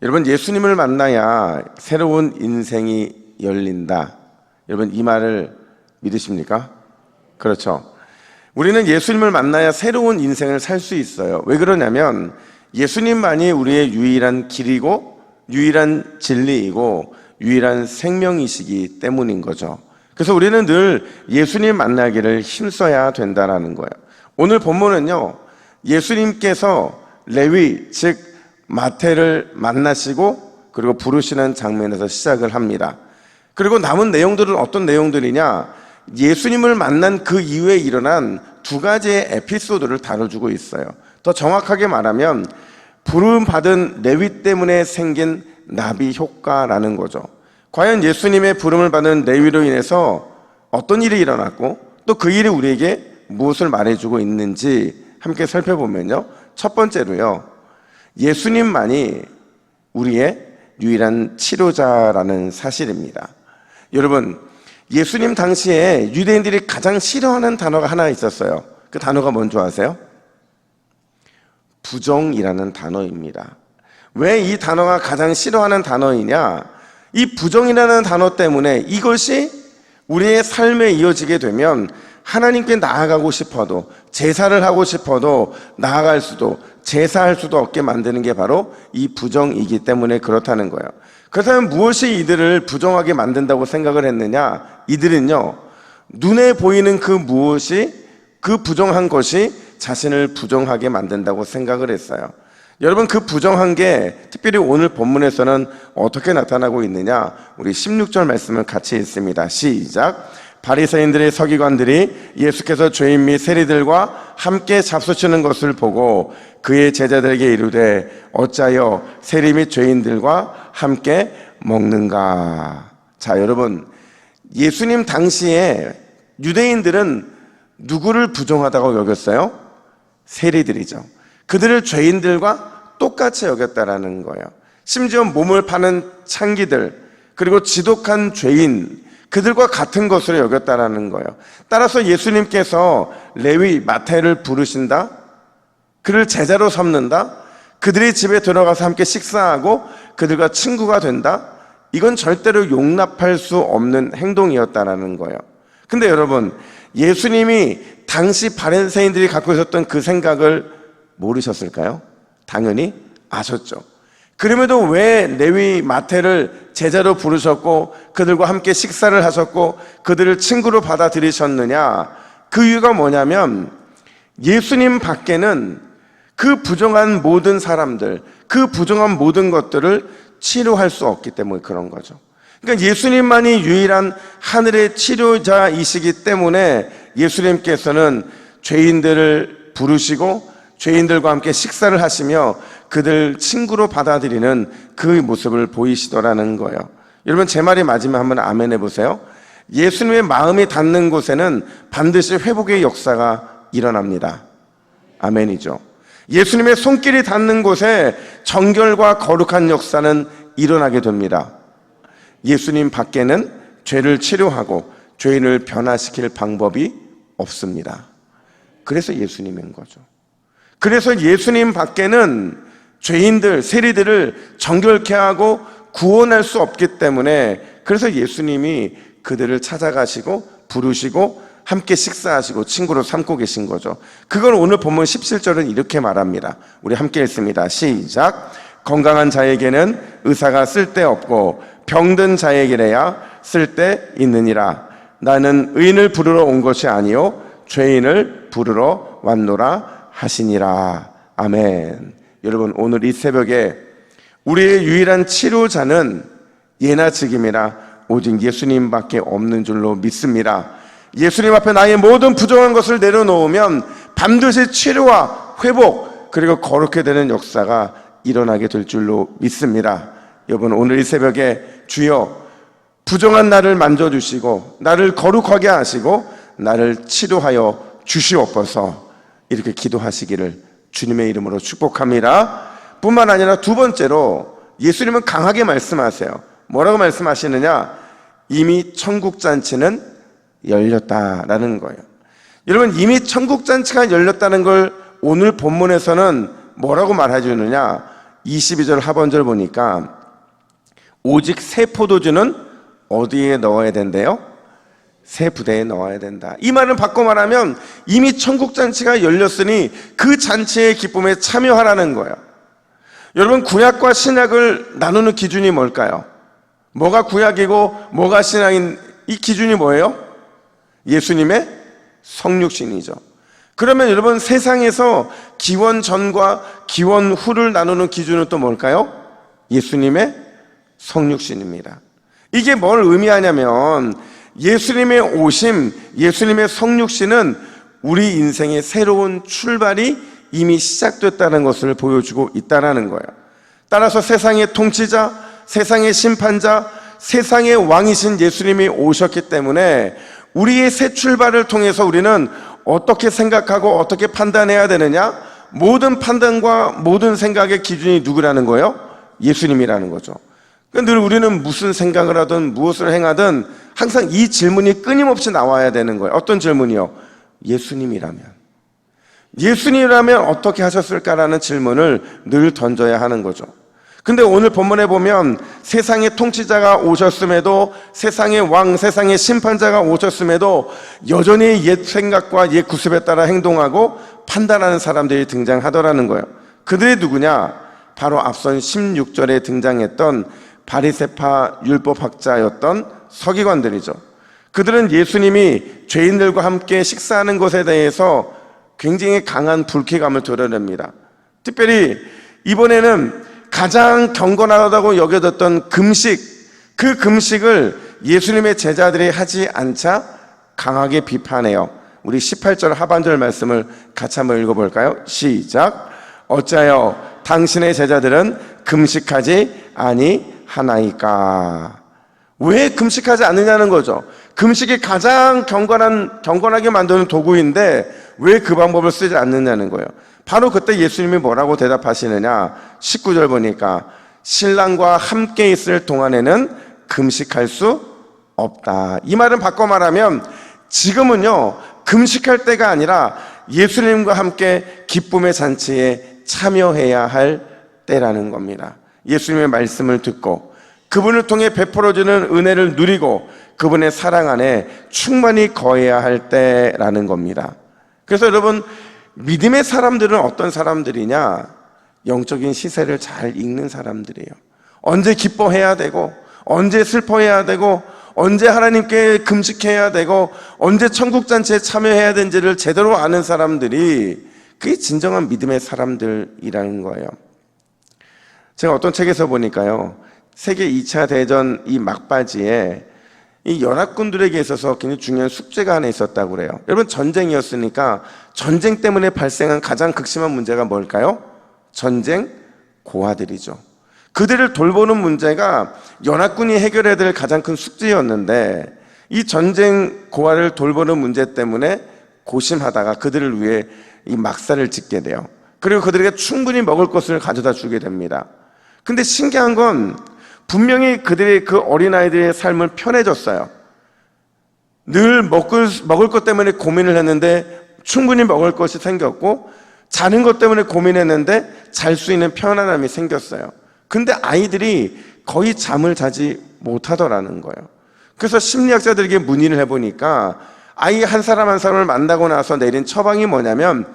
여러분 예수님을 만나야 새로운 인생이 열린다. 여러분 이 말을 믿으십니까? 그렇죠. 우리는 예수님을 만나야 새로운 인생을 살 수 있어요. 왜 그러냐면 예수님만이 우리의 유일한 길이고 유일한 진리이고 유일한 생명이시기 때문인 거죠. 그래서 우리는 늘 예수님 만나기를 힘써야 된다라는 거예요. 오늘 본문은요. 예수님께서 레위 즉 마태를 만나시고 그리고 부르시는 장면에서 시작을 합니다. 그리고 남은 내용들은 어떤 내용들이냐? 예수님을 만난 그 이후에 일어난 두 가지의 에피소드를 다뤄주고 있어요. 더 정확하게 말하면 부름 받은 레위 때문에 생긴 나비 효과라는 거죠. 과연 예수님의 부름을 받은 레위로 인해서 어떤 일이 일어났고 또 그 일이 우리에게 무엇을 말해주고 있는지 함께 살펴보면요. 첫 번째로요. 예수님만이 우리의 유일한 치료자라는 사실입니다. 여러분, 예수님 당시에 유대인들이 가장 싫어하는 단어가 하나 있었어요. 그 단어가 뭔지 아세요? 부정이라는 단어입니다. 왜 이 단어가 가장 싫어하는 단어이냐? 이 부정이라는 단어 때문에 이것이 우리의 삶에 이어지게 되면 하나님께 나아가고 싶어도 제사를 하고 싶어도 나아갈 수도 제사할 수도 없게 만드는 게 바로 이 부정이기 때문에 그렇다는 거예요. 그렇다면 무엇이 이들을 부정하게 만든다고 생각을 했느냐? 이들은요, 눈에 보이는 그 무엇이 그 부정한 것이 자신을 부정하게 만든다고 생각을 했어요. 여러분 그 부정한 게 특별히 오늘 본문에서는 어떻게 나타나고 있느냐? 우리 16절 말씀을 같이 읽습니다. 시작. 바리새인들의 서기관들이 예수께서 죄인 및 세리들과 함께 잡수치는 것을 보고 그의 제자들에게 이르되 어찌하여 세리 및 죄인들과 함께 먹는가? 자, 여러분 예수님 당시에 유대인들은 누구를 부정하다고 여겼어요? 세리들이죠. 그들을 죄인들과 똑같이 여겼다라는 거예요. 심지어 몸을 파는 창기들, 그리고 지독한 죄인, 그들과 같은 것으로 여겼다라는 거예요. 따라서 예수님께서 레위 마태를 부르신다? 그를 제자로 삼는다? 그들의 집에 들어가서 함께 식사하고 그들과 친구가 된다? 이건 절대로 용납할 수 없는 행동이었다라는 거예요. 근데 여러분, 예수님이 당시 바리새인들이 갖고 있었던 그 생각을 모르셨을까요? 당연히 아셨죠. 그럼에도 왜 레위 마태를 제자로 부르셨고 그들과 함께 식사를 하셨고 그들을 친구로 받아들이셨느냐? 그 이유가 뭐냐면 예수님 밖에는 그 부정한 모든 사람들, 그 부정한 모든 것들을 치료할 수 없기 때문에 그런 거죠. 그러니까 예수님만이 유일한 하늘의 치료자이시기 때문에 예수님께서는 죄인들을 부르시고 죄인들과 함께 식사를 하시며 그들 친구로 받아들이는 그 모습을 보이시더라는 거예요. 여러분 제 말이 맞으면 한번 아멘 해보세요. 예수님의 마음이 닿는 곳에는 반드시 회복의 역사가 일어납니다. 아멘이죠. 예수님의 손길이 닿는 곳에 정결과 거룩한 역사는 일어나게 됩니다. 예수님 밖에는 죄를 치료하고 죄인을 변화시킬 방법이 없습니다. 그래서 예수님인 거죠. 그래서 예수님 밖에는 죄인들, 세리들을 정결케 하고 구원할 수 없기 때문에 그래서 예수님이 그들을 찾아가시고 부르시고 함께 식사하시고 친구로 삼고 계신 거죠. 그걸 오늘 본문 17절은 이렇게 말합니다. 우리 함께 읽습니다. 시작. 건강한 자에게는 의사가 쓸데없고 병든 자에게래야 쓸데 있느니라. 나는 의인을 부르러 온 것이 아니요 죄인을 부르러 왔노라 하시니라. 아멘. 여러분 오늘 이 새벽에 우리의 유일한 치료자는 예나 지금이나 오직 예수님밖에 없는 줄로 믿습니다. 예수님 앞에 나의 모든 부정한 것을 내려놓으면 반드시 치료와 회복 그리고 거룩해 되는 역사가 일어나게 될 줄로 믿습니다. 여러분 오늘 이 새벽에 주여 부정한 나를 만져주시고 나를 거룩하게 하시고 나를 치료하여 주시옵소서 이렇게 기도하시기를 주님의 이름으로 축복합니다. 뿐만 아니라 두 번째로 예수님은 강하게 말씀하세요. 뭐라고 말씀하시느냐? 이미 천국 잔치는 열렸다라는 거예요. 여러분 이미 천국 잔치가 열렸다는 걸 오늘 본문에서는 뭐라고 말해 주느냐? 22절 하반절 보니까 오직 새 포도주는 어디에 넣어야 된대요? 새 부대에 넣어야 된다. 이 말은 바꿔 말하면 이미 천국 잔치가 열렸으니 그 잔치의 기쁨에 참여하라는 거예요. 여러분 구약과 신약을 나누는 기준이 뭘까요? 뭐가 구약이고 뭐가 신약인 이 기준이 뭐예요? 예수님의 성육신이죠. 그러면 여러분 세상에서 기원 전과 기원 후를 나누는 기준은 또 뭘까요? 예수님의 성육신입니다. 이게 뭘 의미하냐면 예수님의 오심, 예수님의 성육신은 우리 인생의 새로운 출발이 이미 시작됐다는 것을 보여주고 있다는 거예요. 따라서 세상의 통치자, 세상의 심판자, 세상의 왕이신 예수님이 오셨기 때문에 우리의 새 출발을 통해서 우리는 어떻게 생각하고 어떻게 판단해야 되느냐? 모든 판단과 모든 생각의 기준이 누구라는 거예요? 예수님이라는 거죠. 늘 우리는 무슨 생각을 하든 무엇을 행하든 항상 이 질문이 끊임없이 나와야 되는 거예요. 어떤 질문이요? 예수님이라면. 예수님이라면 어떻게 하셨을까라는 질문을 늘 던져야 하는 거죠. 근데 오늘 본문에 보면 세상의 통치자가 오셨음에도 세상의 왕, 세상의 심판자가 오셨음에도 여전히 옛 생각과 옛 구습에 따라 행동하고 판단하는 사람들이 등장하더라는 거예요. 그들이 누구냐? 바로 앞선 16절에 등장했던 바리세파 율법학자였던 서기관들이죠. 그들은 예수님이 죄인들과 함께 식사하는 것에 대해서 굉장히 강한 불쾌감을 드러냅니다. 특별히 이번에는 가장 경건하다고 여겨졌던 금식, 그 금식을 예수님의 제자들이 하지 않자 강하게 비판해요. 우리 18절 하반절 말씀을 같이 한번 읽어볼까요? 시작. 어찌하여 당신의 제자들은 금식하지 아니하나이까? 왜 금식하지 않느냐는 거죠. 금식이 가장 경건한, 경건하게 만드는 도구인데 왜 그 방법을 쓰지 않느냐는 거예요. 바로 그때 예수님이 뭐라고 대답하시느냐? 19절 보니까 신랑과 함께 있을 동안에는 금식할 수 없다. 이 말은 바꿔 말하면 지금은요, 금식할 때가 아니라 예수님과 함께 기쁨의 잔치에 참여해야 할 때라는 겁니다. 예수님의 말씀을 듣고 그분을 통해 베풀어주는 은혜를 누리고 그분의 사랑 안에 충만히 거해야 할 때라는 겁니다. 그래서 여러분, 믿음의 사람들은 어떤 사람들이냐? 영적인 시세를 잘 읽는 사람들이에요. 언제 기뻐해야 되고, 언제 슬퍼해야 되고, 언제 하나님께 금식해야 되고, 언제 천국잔치에 참여해야 되는지를 제대로 아는 사람들이 그게 진정한 믿음의 사람들이라는 거예요. 제가 어떤 책에서 보니까요. 세계 2차 대전 이 막바지에 이 연합군들에게 있어서 굉장히 중요한 숙제가 하나 있었다고 그래요. 여러분 전쟁이었으니까 전쟁 때문에 발생한 가장 극심한 문제가 뭘까요? 전쟁 고아들이죠. 그들을 돌보는 문제가 연합군이 해결해야 될 가장 큰 숙제였는데 이 전쟁 고아를 돌보는 문제 때문에 고심하다가 그들을 위해 이 막사를 짓게 돼요. 그리고 그들에게 충분히 먹을 것을 가져다 주게 됩니다. 근데 신기한 건 분명히 그들의 그 어린아이들의 삶을 편해졌어요. 늘 먹을, 먹을 것 때문에 고민을 했는데 충분히 먹을 것이 생겼고 자는 것 때문에 고민했는데 잘 수 있는 편안함이 생겼어요. 근데 아이들이 거의 잠을 자지 못하더라는 거예요. 그래서 심리학자들에게 문의를 해보니까 아이 한 사람 한 사람을 만나고 나서 내린 처방이 뭐냐면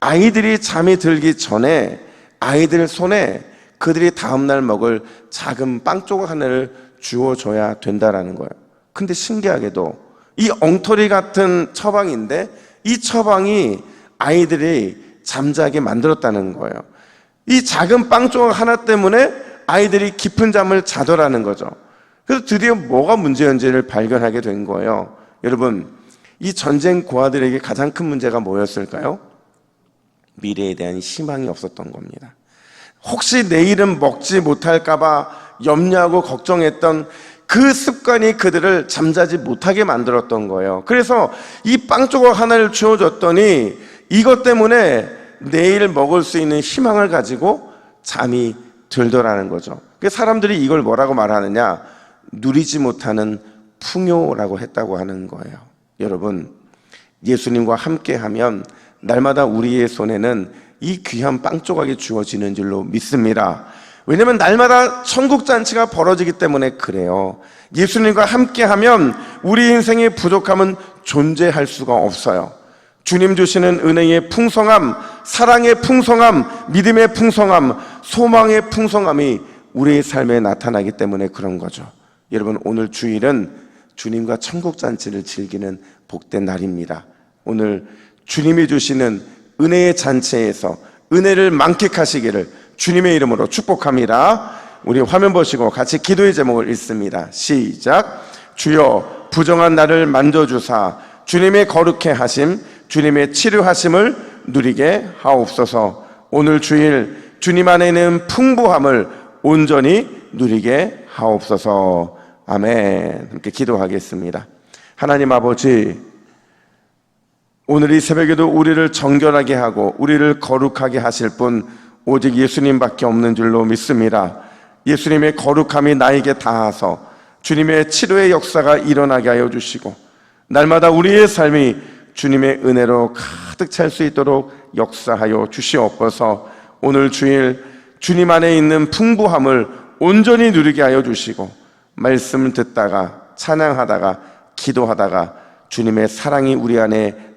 아이들이 잠이 들기 전에 아이들 손에 그들이 다음날 먹을 작은 빵 조각 하나를 주어줘야 된다라는 거예요. 근데 신기하게도 이 엉터리 같은 처방인데 이 처방이 아이들이 잠자게 만들었다는 거예요. 이 작은 빵 조각 하나 때문에 아이들이 깊은 잠을 자더라는 거죠. 그래서 드디어 뭐가 문제였는지를 발견하게 된 거예요. 여러분, 이 전쟁 고아들에게 가장 큰 문제가 뭐였을까요? 미래에 대한 희망이 없었던 겁니다. 혹시 내일은 먹지 못할까봐 염려하고 걱정했던 그 습관이 그들을 잠자지 못하게 만들었던 거예요. 그래서 이 빵 조각 하나를 주어줬더니 이것 때문에 내일 먹을 수 있는 희망을 가지고 잠이 들더라는 거죠. 그 사람들이 이걸 뭐라고 말하느냐? 누리지 못하는 풍요라고 했다고 하는 거예요. 여러분, 예수님과 함께 하면 날마다 우리의 손에는 이 귀한 빵 조각이 주어지는 줄로 믿습니다. 왜냐하면 날마다 천국 잔치가 벌어지기 때문에 그래요. 예수님과 함께하면 우리 인생의 부족함은 존재할 수가 없어요. 주님 주시는 은혜의 풍성함, 사랑의 풍성함, 믿음의 풍성함, 소망의 풍성함이 우리의 삶에 나타나기 때문에 그런 거죠. 여러분 오늘 주일은 주님과 천국 잔치를 즐기는 복된 날입니다. 오늘 주님이 주시는 은혜의 잔치에서 은혜를 만끽하시기를 주님의 이름으로 축복합니다. 우리 화면 보시고 같이 기도의 제목을 읽습니다. 시작. 주여 부정한 나를 만져주사 주님의 거룩해 하심, 주님의 치료하심을 누리게 하옵소서. 오늘 주일 주님 안에는 풍부함을 온전히 누리게 하옵소서. 아멘. 함께 기도하겠습니다. 하나님 아버지, 오늘 이 새벽에도 우리를 정결하게 하고 우리를 거룩하게 하실 분 오직 예수님밖에 없는 줄로 믿습니다. 예수님의 거룩함이 나에게 닿아서 주님의 치료의 역사가 일어나게 하여 주시고 날마다 우리의 삶이 주님의 은혜로 가득 찰 수 있도록 역사하여 주시옵소서. 오늘 주일 주님 안에 있는 풍부함을 온전히 누리게 하여 주시고 말씀을 듣다가 찬양하다가 기도하다가 주님의 사랑이 우리 안에